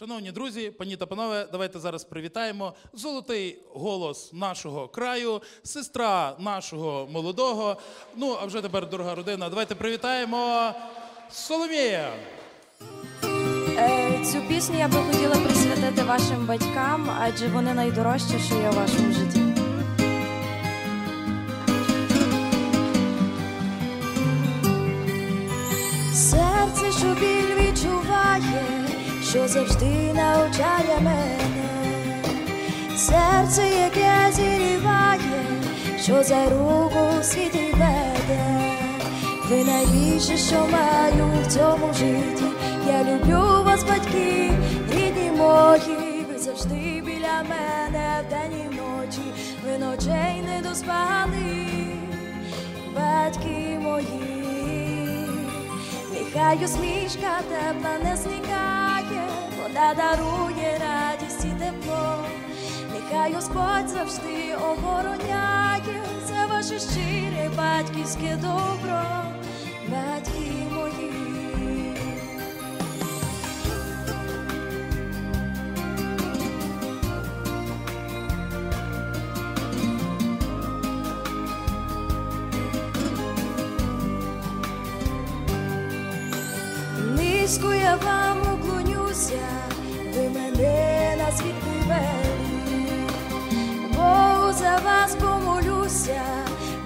Шановні друзі, пані та панове, давайте зараз привітаємо золотий голос нашого краю, сестра нашого молодого. Ну а вже тепер дорога родина. Давайте привітаємо Соломія. Е, Цю пісню я би хотіла присвятити вашим батькам, адже вони найдорожчі, що є у вашому житті. Серце, що відчуває, що завжди навчає мене, серце, яке зіріває, що за руку в світі веде, ви найбільше, що маю в цьому житті. Я люблю вас, батьки, рідні мої, ви завжди біля мене вдень і вночі, ви ночей не доспали, батьки мої. Нехай усмішка тепла не зникає, вона дарує радість і тепло. Нехай Господь завжди охороняє це ваше щире батьківське добро, батьки мої. Низько я вам уклонюся, ви мене на світ привели, Богу за вас помолюся,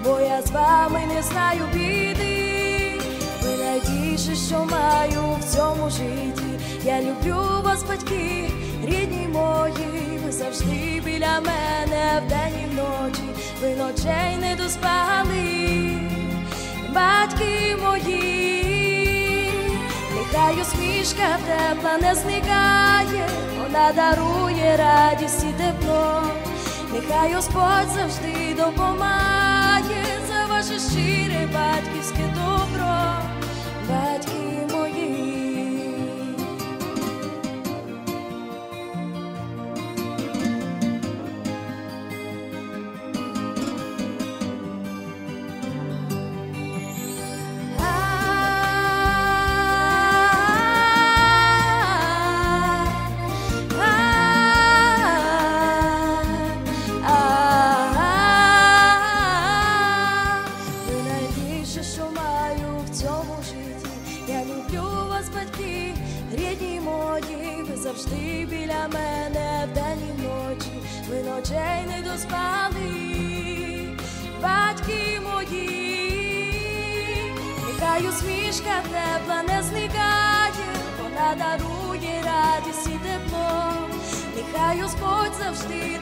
бо я з вами не знаю біди. Ви найбільше, що маю в цьому житті. Я люблю вас, батьки, рідні мої, ви завжди біля мене вдень і вночі, ви ночей не доспали, батьки мої. Нехай усмішка тепла не зникає, вона дарує радість і тепло. Нехай Господь завжди допомагає мої, ви завжди біля мене вдень і вночі, ви ночей не доспали, батьки мої. Нехай усмішка тепла не зникає, вона дарує радість і тепло. Нехай Господь завжди